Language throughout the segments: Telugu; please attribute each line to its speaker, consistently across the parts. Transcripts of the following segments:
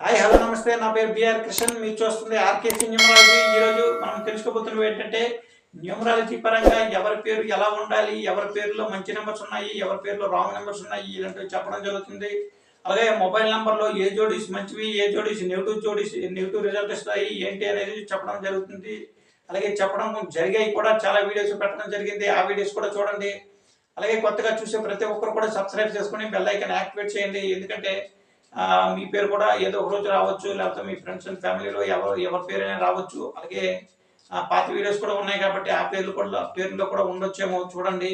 Speaker 1: హాయ్ హలో నమస్తే. నా పేరు బిఆర్ కృష్ణన్. మీరు చూస్తుంది ఆర్కేసీ న్యూమరాలజీ. ఈరోజు మనం తెలుసుకోబోతున్నవి ఏంటంటే న్యూమరాలజీ పరంగా ఎవరి పేరు ఎలా ఉండాలి ఎవరి పేరులో మంచి నెంబర్స్ ఉన్నాయి ఎవరి పేరులో రాంగ్ నెంబర్స్ ఉన్నాయి ఇలాంటివి చెప్పడం జరుగుతుంది. అలాగే మొబైల్ నెంబర్లో ఏ జోడీస్ మంచివి ఏ జోడీస్ నెగిటివ్ జోడీస్ నెగిటివ్ రిజల్ట్ ఇస్తాయి ఏంటి అనేది చెప్పడం జరుగుతుంది. అలాగే చెప్పడం జరిగాయి కూడా చాలా వీడియోస్ పెట్టడం జరిగింది. ఆ వీడియోస్ కూడా చూడండి. అలాగే కొత్తగా చూసే ప్రతి ఒక్కరు కూడా సబ్స్క్రైబ్ చేసుకుని బెల్ ఐకాన్ యాక్టివేట్ చేయండి. ఎందుకంటే మీ పేరు కూడా ఏదో ఒక రోజు రావచ్చు లేకపోతే మీ ఫ్రెండ్స్ అండ్ ఫ్యామిలీలో ఎవరు ఎవరి పేరైనా రావచ్చు. అలాగే పాత వీడియోస్ కూడా ఉన్నాయి కాబట్టి ఆ పేర్లు కూడా పేర్లో కూడా ఉండొచ్చేమో చూడండి.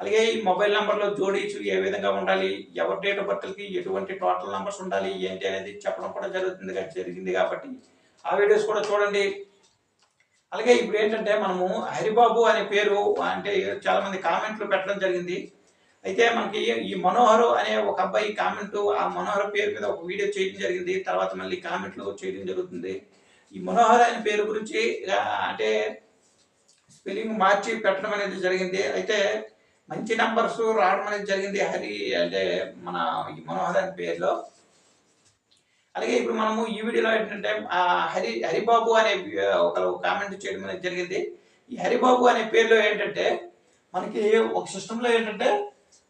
Speaker 1: అలాగే ఈ మొబైల్ నెంబర్లో జోడీస్ ఏ విధంగా ఉండాలి ఎవరి డేట్ ఆఫ్ బర్త్కి ఎటువంటి టోటల్ నెంబర్స్ ఉండాలి ఏంటి అనేది చెప్పడం కూడా జరుగుతుంది జరిగింది కాబట్టి ఆ వీడియోస్ కూడా చూడండి. అలాగే ఇప్పుడు ఏంటంటే మనము హరిబాబు అనే పేరు అంటే చాలా మంది కామెంట్లు పెట్టడం జరిగింది. అయితే మనకి ఈ మనోహర్ అనే ఒక అబ్బాయి కామెంట్ ఆ మనోహర్ పేరు మీద ఒక వీడియో చేయడం జరిగింది. తర్వాత మళ్ళీ కామెంట్లు చేయడం జరుగుతుంది. ఈ మనోహర్ అనే పేరు గురించి అంటే స్పెల్లింగ్ మార్చి పెట్టడం అనేది జరిగింది. అయితే మంచి నంబర్స్ రావడం అనేది జరిగింది హరి అంటే మన ఈ మనోహర్ అనే పేరులో. అలాగే ఇప్పుడు మనము ఈ వీడియోలో ఏంటంటే ఆ హరి హరిబాబు అనే ఒకరు కామెంట్ చేయడం అనేది జరిగింది. ఈ హరిబాబు అనే పేరులో ఏంటంటే మనకి ఒక సిస్టంలో ఏంటంటే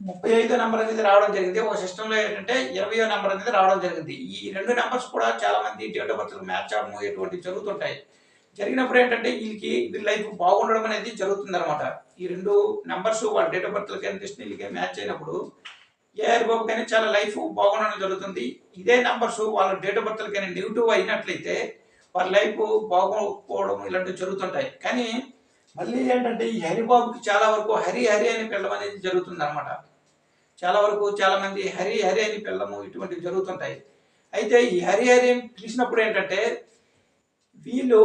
Speaker 1: ముప్పై ఐదో నెంబర్ అనేది రావడం జరిగింది. ఒక సిస్టంలో ఏంటంటే ఇరవయో నెంబర్ అనేది రావడం జరిగింది. ఈ రెండు నెంబర్స్ కూడా చాలా మంది డేట్ ఆఫ్ బర్త్ మ్యాచ్ అవడం ఎటువంటి జరుగుతుంటాయి. జరిగినప్పుడు ఏంటంటే వీళ్ళకి వీళ్ళ లైఫ్ బాగుండడం అనేది జరుగుతుంది అనమాట ఈ రెండు నెంబర్స్ వాళ్ళ డేట్ ఆఫ్ బర్త్ వీళ్ళకి మ్యాచ్ అయినప్పుడు ఏఆర్ హరిబాబు కానీ చాలా లైఫ్ బాగుండడం జరుగుతుంది. ఇదే నెంబర్స్ వాళ్ళ డేట్ ఆఫ్ బర్త్ కానీ నెగిటివ్ అయినట్లయితే వాళ్ళ లైఫ్ బాగోకపోవడం ఇలాంటివి జరుగుతుంటాయి. కానీ మళ్ళీ ఏంటంటే ఈ హరిబాబుకి చాలా వరకు హరి హరి అని పిల్లడం అనేది జరుగుతుంది అనమాట చాలా వరకు చాలా మంది హరి హరి అని పిల్లము ఇటువంటివి జరుగుతుంటాయి. అయితే ఈ హరి హరి అని పిలిచినప్పుడు ఏంటంటే వీళ్ళు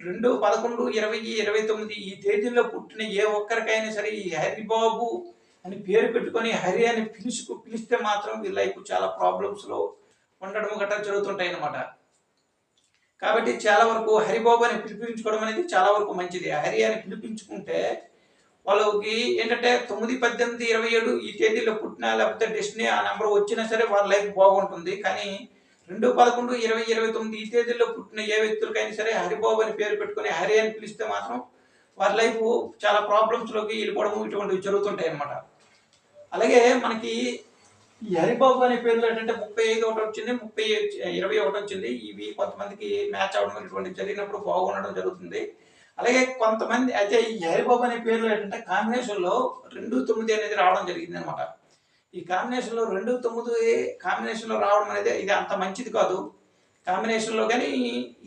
Speaker 1: రెండు పదకొండు ఇరవై ఇరవై తొమ్మిది ఈ తేదీల్లో పుట్టిన ఏ ఒక్కరికైనా సరే ఈ హరిబాబు అని పేరు పెట్టుకొని హరి అని పిలుచుకు పిలిస్తే మాత్రం వీళ్ళకు లైఫ్ చాలా ప్రాబ్లమ్స్లో ఉండడం గట్రా జరుగుతుంటాయి అన్నమాట కాబట్టి చాలా వరకు హరిబాబు అని పిలిపించుకోవడం అనేది చాలా వరకు మంచిది. హరి అని పిలిపించుకుంటే వాళ్ళకి ఏంటంటే తొమ్మిది పద్దెనిమిది ఇరవై ఏడు ఈ తేదీలో పుట్టినా లేకపోతే డెస్టినీ ఆ నెంబర్ వచ్చినా సరే వాళ్ళ లైఫ్ బాగుంటుంది. కానీ రెండు పదకొండు ఇరవై ఇరవై తొమ్మిది ఈ తేదీలో పుట్టిన ఏ వ్యక్తులకైనా సరే హరిబాబు అని పేరు పెట్టుకొని హరి అని పిలిస్తే మాత్రం వారి లైఫ్ చాలా ప్రాబ్లమ్స్లోకి వెళ్ళిపోవడం ఇటువంటివి జరుగుతుంటాయి అన్నమాట అలాగే మనకి ఈ హరిబాబు అనే పేర్లు ఏంటంటే ముప్పై ఐదు ఒకటి వచ్చింది ముప్పై ఇరవై ఒకటి వచ్చింది. ఇవి కొంతమందికి మ్యాచ్ అవడం ఇటువంటి జరిగినప్పుడు బాగుండడం జరుగుతుంది. అలాగే కొంతమంది అయితే ఈ హరిబాబు అనే పేర్లు ఏంటంటే కాంబినేషన్లో రెండు తొమ్మిది అనేది రావడం జరిగింది అనమాట ఈ కాంబినేషన్లో రెండు తొమ్మిది కాంబినేషన్లో రావడం అనేది ఇది అంత మంచిది కాదు. కాంబినేషన్లో కానీ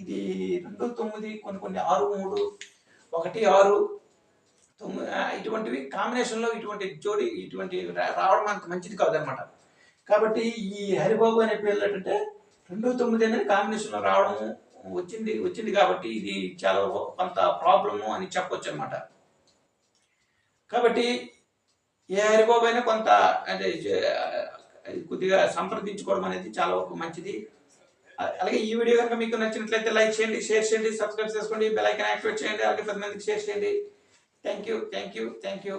Speaker 1: ఇది రెండు తొమ్మిది కొన్ని కొన్ని ఆరు మూడు ఒకటి ఆరు తొమ్మిది ఇటువంటివి కాంబినేషన్లో ఇటువంటి జోడి ఇటువంటి రావడం అంత మంచిది కాదనమాట. కాబట్టి ఈ హరిబాబు అనే పేర్లు ఏంటంటే రెండు తొమ్మిది అనేది కాంబినేషన్లో రావడం వచ్చింది వచ్చింది కాబట్టి ఇది చాలా కొంత ప్రాబ్లము అని చెప్పొచ్చు అనమాట కాబట్టి ఏ హరిబాబు అయినా కొంత అంటే కొద్దిగా సంప్రదించుకోవడం అనేది చాలా వరకు మంచిది. అలాగే ఈ వీడియో కనుక మీకు నచ్చినట్లయితే లైక్ చేయండి షేర్ చేయండి సబ్స్క్రైబ్ చేసుకోండి బెల్ ఐకాన్ యాక్టివేట్ చేయండి అలాగే పది మందికి షేర్ చేయండి. Thank you thank you thank you.